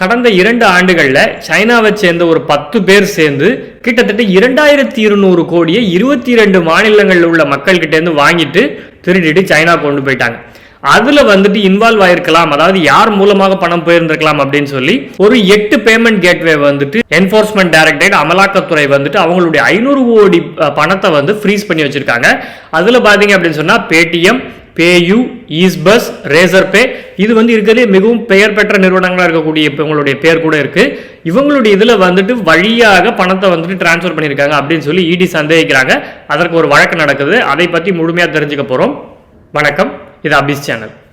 கடந்த இரண்டு ஆண்டுகளில் சைனாவை சேர்ந்த ஒரு பத்து பேர் சேர்ந்து கிட்டத்தட்ட இரண்டாயிரத்தி இருநூறு கோடியை இருபத்தி இரண்டு மாநிலங்களில் உள்ள மக்கள்கிட்டேருந்து வாங்கிட்டு திருடிட்டு சைனா கொண்டு போயிட்டாங்க. அதில் வந்துட்டு இன்வால்வ் ஆயிருக்கலாம். அதாவது யார் மூலமாக பணம் போயிருந்திருக்கலாம் அப்படின்னு சொல்லி ஒரு எட்டு பேமெண்ட் கேட்வே வந்துட்டு என்போர்ஸ்மெண்ட் டைரக்டரேட் அமலாக்கத்துறை வந்துட்டு அவங்களுடைய ஐநூறு கோடி பணத்தை வந்து ஃப்ரீஸ் பண்ணி வச்சிருக்காங்க. அதில் பார்த்தீங்க அப்படின்னு சொன்னால் Paytm PayU Easebuzz Razorpay. இது வந்து இருக்கிறதுலே மிகவும் பெயர் பெற்ற நிறுவனங்களாக இருக்கக்கூடிய இப்போ உங்களுடைய பேர் கூட இருக்குது இவங்களுடைய இதில் வந்துட்டு வழியாக பணத்தை வந்துட்டு டிரான்ஸ்ஃபர் பண்ணியிருக்காங்க அப்படின்னு சொல்லி இடி சந்தேகிக்கிறாங்க. அதற்கு ஒரு வழக்கு நடக்குது. அதை பற்றி முழுமையாக தெரிஞ்சுக்க போகிறோம் வணக்கம். இது அபிஸ் சேனல்.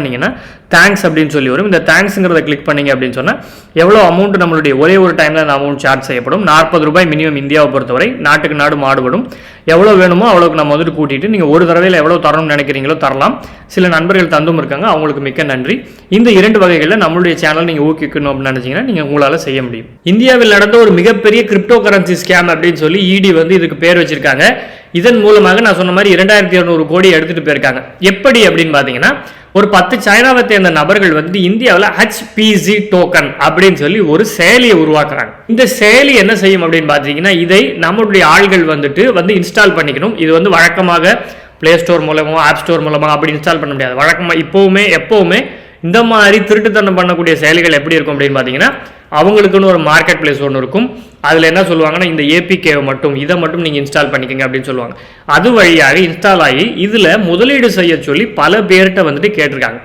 பண்ணீங்கன்னா தேங்க்ஸ் அப்படின்னு சொல்லி வரும். இந்த தேங்க்ஸுங்கிறத கிளிக் பண்ணீங்க அப்படின்னு சொன்னால் எவ்வளோ அமௌண்ட் நம்மளுடைய ஒரே ஒரு டைமில் அந்த அமௌண்ட் சார்ஜ் செய்யப்படும். நாற்பது ரூபாய் மினிமம் இந்தியாவை பொறுத்தவரை நாட்டுக்கு நாடு மாடுபடும் எவ்வளோ வேணுமோ அவ்வளோக்கு நம்ம வந்துட்டு கூட்டிட்டு நீங்கள் ஒரு தடவையில் எவ்வளோ தரணும்னு நினைக்கிறீங்களோ தரலாம். சில நண்பர்கள் தந்தும் இருக்காங்க அவங்களுக்கு மிக்க நன்றி. இந்த இரண்டு வகைகளில் நம்மளுடைய சேனல் நீங்கள் ஊக்கிக்கணும் அப்படின்னு நினைச்சீங்கன்னா நீங்கள் உங்களால் செய்ய முடியும். இந்தியாவில் நடந்த ஒரு மிகப்பெரிய கிரிப்டோ கரன்சி ஸ்கேம் அப்படின்னு சொல்லி இடி வந்து இதுக்கு பேர் வச்சிருக்காங்க. இதன் மூலமாக நான் சொன்ன மாதிரி இரண்டாயிரத்தி இரநூறு கோடி எடுத்துகிட்டு போயிருக்காங்க. எப்படி அப்படின்னு பார்த்தீங்கன்னா ஒரு பத்து சைனாவை சேர்ந்த நபர்கள் வந்து இந்தியாவில் ஹச்பிசி டோக்கன் அப்படின்னு சொல்லி ஒரு செயலியை உருவாக்குறாங்க. இந்த செயலி என்ன செய்யும் அப்படின்னு பார்த்தீங்கன்னா இதை நம்மளுடைய ஆள்கள் வந்துட்டு வந்து இன்ஸ்டால் பண்ணிக்கணும். இது வந்து வழக்கமாக ப்ளே ஸ்டோர் மூலமாக ஆப் ஸ்டோர் மூலமாக அப்படி இன்ஸ்டால் பண்ண முடியாது. வழக்கமாக இப்போவுமே எப்போவுமே இந்த மாதிரி திருட்டுத்தனம் பண்ணக்கூடிய செயலிகள் எப்படி இருக்கும் அப்படின்னு பார்த்தீங்கன்னா அவங்களுக்குன்னு ஒரு மார்க்கெட் பிளேஸ் ஒன்று இருக்கும். அதில் என்ன சொல்லுவாங்கன்னா இந்த ஏபிகேவை மட்டும் இதை மட்டும் நீங்கள் இன்ஸ்டால் பண்ணிக்கங்க அப்படின்னு சொல்லுவாங்க. அது வழியாக இன்ஸ்டால் ஆகி இதில் முதலீடு செய்ய சொல்லி பல பேர்கிட்ட வந்துட்டு கேட்டிருக்காங்க.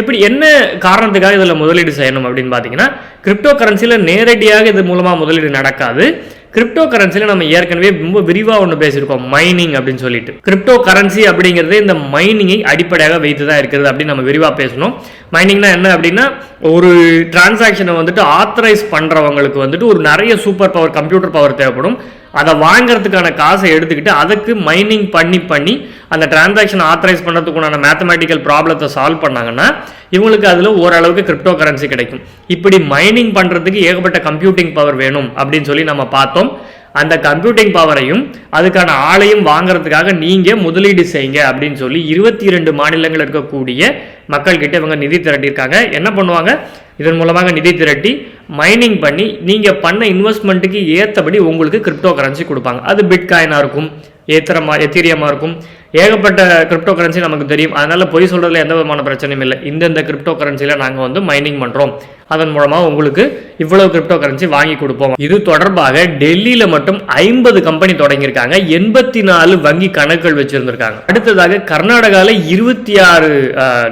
எப்படி என்ன காரணத்துக்காக இதில் முதலீடு செய்யணும் அப்படின்னு பார்த்தீங்கன்னா கிரிப்டோ கரன்சியில் நேரடியாக இது மூலமாக முதலீடு நடக்காது. கிரிப்டோ கரன்சியில் நம்ம ஏற்கனவே ரொம்ப விரிவாக ஒன்று பேசியிருக்கோம் மைனிங் அப்படின்னு சொல்லிட்டு. கிரிப்டோ கரன்சி அப்படிங்கிறது இந்த மைனிங்கை அடிப்படையாக வைத்து தான் இருக்கிறது அப்படின்னு நம்ம விரிவாக பேசணும். மைனிங்னா என்ன அப்படின்னா ஒரு டிரான்சாக்ஷனை வந்துட்டு ஆத்தரைஸ் பண்ணுறவங்களுக்கு வந்துட்டு ஒரு நிறைய சூப்பர் பவர் கம்ப்யூட்டர் பவர் தேவைப்படும். அதை வாங்குறதுக்கான காசை எடுத்துக்கிட்டு அதுக்கு மைனிங் பண்ணி பண்ணி அந்த டிரான்சாக்ஷன் ஆத்தரைஸ் பண்ணுறதுக்குண்டான மேத்தமெட்டிக்கல் ப்ராப்ளத்தை சால்வ் பண்ணாங்கன்னா இவங்களுக்கு அதில் ஓரளவுக்கு கிரிப்டோ கரன்சி கிடைக்கும். இப்படி மைனிங் பண்ணுறதுக்கு ஏகப்பட்ட கம்ப்யூட்டிங் பவர் வேணும் அப்படின்னு சொல்லி நம்ம பார்த்தோம். அந்த கம்ப்யூட்டிங் பவரையும் அதுக்கான ஆளையும் வாங்குறதுக்காக நீங்கள் முதலீடு செய்யுங்க அப்படின்னு சொல்லி இருபத்தி இரண்டு மாநிலங்கள் இருக்கக்கூடிய மக்கள்கிட்ட இவங்க நிதி திரட்டியிருக்காங்க. என்ன பண்ணுவாங்க? இதன் மூலமாக நிதி திரட்டி மைனிங் பண்ணி நீங்கள் பண்ண இன்வெஸ்ட்மெண்ட்டுக்கு ஏற்றபடி உங்களுக்கு கிரிப்டோ கரன்சி கொடுப்பாங்க. அது பிட்காயினாக இருக்கும் ஏத்திரமா எத்தீரியமாக இருக்கும். ஏகப்பட்ட கிரிப்டோ கரன்சி நமக்கு தெரியும். அதனால பொய் சொல்றதுல எந்த விதமான பிரச்சனையும் இல்லை. இந்தந்த கிரிப்டோ கரன்சியில் நாங்கள் வந்து மைனிங் பண்ணுறோம் அதன் மூலமாக உங்களுக்கு இவ்வளவு கிரிப்டோ கரன்சி வாங்கி கொடுப்போம். இது தொடர்பாக டெல்லியில் மட்டும் ஐம்பது கம்பெனி தொடங்கியிருக்காங்க. எண்பத்தி நாலு வங்கி கணக்குகள் வச்சிருந்திருக்காங்க. அடுத்ததாக கர்நாடகாவில் இருபத்தி ஆறு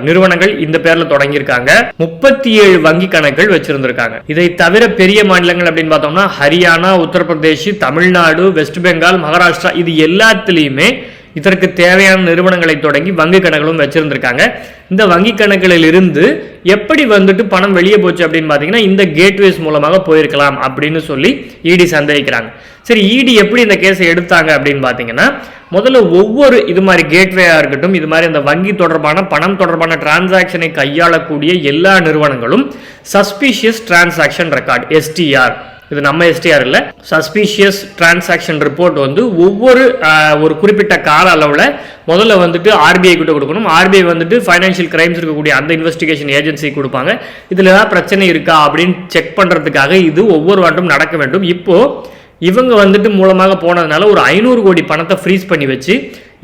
நிறுவனங்கள் இந்த பேரில் தொடங்கியிருக்காங்க. முப்பத்தி ஏழு வங்கி கணக்குகள் வச்சிருந்திருக்காங்க. இதை தவிர பெரிய மாநிலங்கள் அப்படின்னு பார்த்தோம்னா ஹரியானா உத்தரப்பிரதேஷ் தமிழ்நாடு வெஸ்ட் பெங்கால் மகாராஷ்டிரா இது எல்லாத்துலேயுமே இதற்கு தேவையான நிறுவனங்களை தொடங்கி வங்கி கணக்குகளும் வச்சிருந்திருக்காங்க. இந்த வங்கி கணக்குகளில் இருந்து எப்படி வந்துட்டு பணம் வெளியே போச்சு அப்படின்னு பார்த்தீங்கன்னா இந்த கேட்வேஸ் மூலமாக போயிருக்கலாம் அப்படின்னு சொல்லி இடி சந்தேகிக்கிறாங்க. சரி இடி எப்படி இந்த கேஸை எடுத்தாங்க அப்படின்னு பார்த்தீங்கன்னா முதல்ல ஒவ்வொரு இது மாதிரி கேட்வேயாக இருக்கட்டும் இது மாதிரி அந்த வங்கி தொடர்பான பணம் தொடர்பான டிரான்சாக்ஷனை கையாளக்கூடிய எல்லா நிறுவனங்களும் சஸ்பீஷியஸ் டிரான்சாக்ஷன் ரெக்கார்ட் எஸ்டிஆர் இது நம்ம எஸ்டிஆர் இல்லை. சஸ்பீஷியஸ் டிரான்சாக்ஷன் ரிப்போர்ட் வந்து ஒவ்வொரு ஒரு குறிப்பிட்ட கால அளவில் முதல்ல வந்துட்டு ஆர்பிஐ கிட்ட கொடுக்கணும். ஆர்பிஐ வந்துட்டு ஃபைனான்ஷியல் கிரைம்ஸ் இருக்கக்கூடிய அந்த இன்வெஸ்டிகேஷன் ஏஜென்சி கொடுப்பாங்க. இதில் ஏதாவது பிரச்சனை இருக்கா அப்படின்னு செக் பண்ணுறதுக்காக இது ஒவ்வொரு ஆண்டும் நடக்க வேண்டும். இப்போது இவங்க வந்துட்டு மூலமாக போனதுனால ஒரு ஐநூறு கோடி பணத்தை ஃப்ரீஸ் பண்ணி வச்சு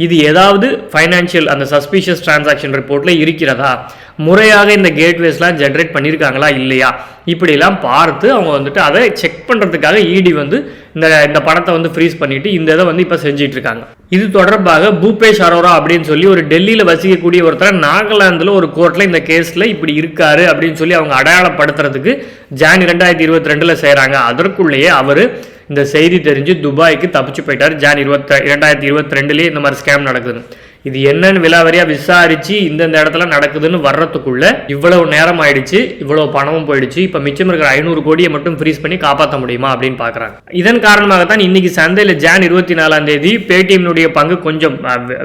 இது ஏதாவது ஃபைனான்ஷியல் அந்த சஸ்பீஷியஸ் டிரான்சாக்ஷன் ரிப்போர்ட்டில் இருக்கிறதா? முறையாக இந்த கேட்வேஸ்லாம் ஜென்ரேட் பண்ணியிருக்காங்களா இல்லையா? இப்படிலாம் பார்த்து அவங்க வந்துட்டு அதை செக் பண்ணுறதுக்காக இடி வந்து இந்த இந்த பணத்தை வந்து ஃப்ரீஸ் பண்ணிவிட்டு இந்த இதை வந்து இப்போ செஞ்சிட்டு இருக்காங்க இது தொடர்பாக பூபேஷ் அரோரா அப்படின்னு சொல்லி ஒரு டெல்லியில் வசிக்கக்கூடிய ஒருத்தர் நாகாலாந்தில் ஒரு கோர்ட்டில் இந்த கேஸில் இப்படி இருக்காரு அப்படின்னு சொல்லி அவங்க அடையாளப்படுத்துறதுக்கு ஜான் ரெண்டாயிரத்தி இருபத்தி ரெண்டில் செய்கிறாங்க அதற்குள்ளேயே அவர் இந்த செய்தி தெரிஞ்சு துபாய்க்கு தப்பிச்சு போயிட்டார். ஜான் இருபத்தி இரண்டாயிரத்தி இருபத்தி ரெண்டுலேயே இந்த மாதிரி ஸ்கேம் நடக்குது இது என்னன்னு விலாவரியா விசாரிச்சு இந்தந்த இடத்துல நடக்குதுன்னு வர்றதுக்குள்ள இவ்வளவு நேரம் ஆயிடுச்சு இவ்வளவு பணமும் போயிடுச்சு. இப்ப மிச்சம் இருக்கிற ஐநூறு கோடியை மட்டும் ஃப்ரீஸ் பண்ணி காப்பாற்ற முடியுமா அப்படின்னு பாக்குறாங்க. இதன் காரணமாகத்தான் இன்னைக்கு சந்தையில் ஜான் இருபத்தி நாலாம் தேதி பேடிஎம்னுடைய பங்கு கொஞ்சம்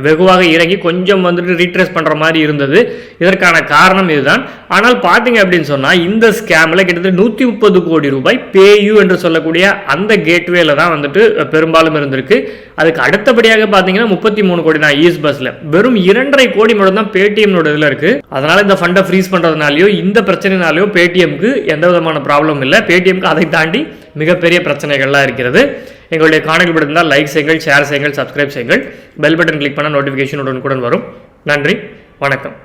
வெகுவாக இறங்கி கொஞ்சம் வந்துட்டு ரீட்ரேஸ் பண்ற மாதிரி இருந்தது. இதற்கான காரணம் இதுதான். ஆனால் பாத்தீங்க அப்படின்னு சொன்னா இந்த ஸ்கேம்ல கிட்டத்தட்ட நூத்தி முப்பது கோடி ரூபாய் பேயு என்று சொல்லக்கூடிய அந்த கேட்வேல தான் வந்துட்டு பெரும்பாலும் இருந்திருக்கு. அதுக்கு அடுத்தபடியாக பார்த்தீங்கன்னா முப்பத்தி மூணு கோடி தான் ஈஸ் பஸ்ல. வெறும் இரண்டரை கோடி மட்டும் தான் பேடிஎம்னோட இதில் இருக்கு. அதனால இந்த ஃபண்டை ஃப்ரீஸ் பண்றதுனாலயோ இந்த பிரச்சனைனாலயோ பேடிஎம்க்கு எந்த விதமான ப்ராப்ளம் இல்லை. பேடிஎம்க்கு அதை தாண்டி மிகப்பெரிய பிரச்சனைகள்லாம் இருக்கிறது. எங்களுடைய காணொலி பிடித்திருந்தால் லைக் செய்யுங்கள் ஷேர் செய்யுங்கள் சப்ஸ்கிரைப் செய்யுங்கள். பெல் பட்டன் கிளிக் பண்ண நோட்டிஃபிகேஷன் உடனுக்குடன் வரும். நன்றி வணக்கம்.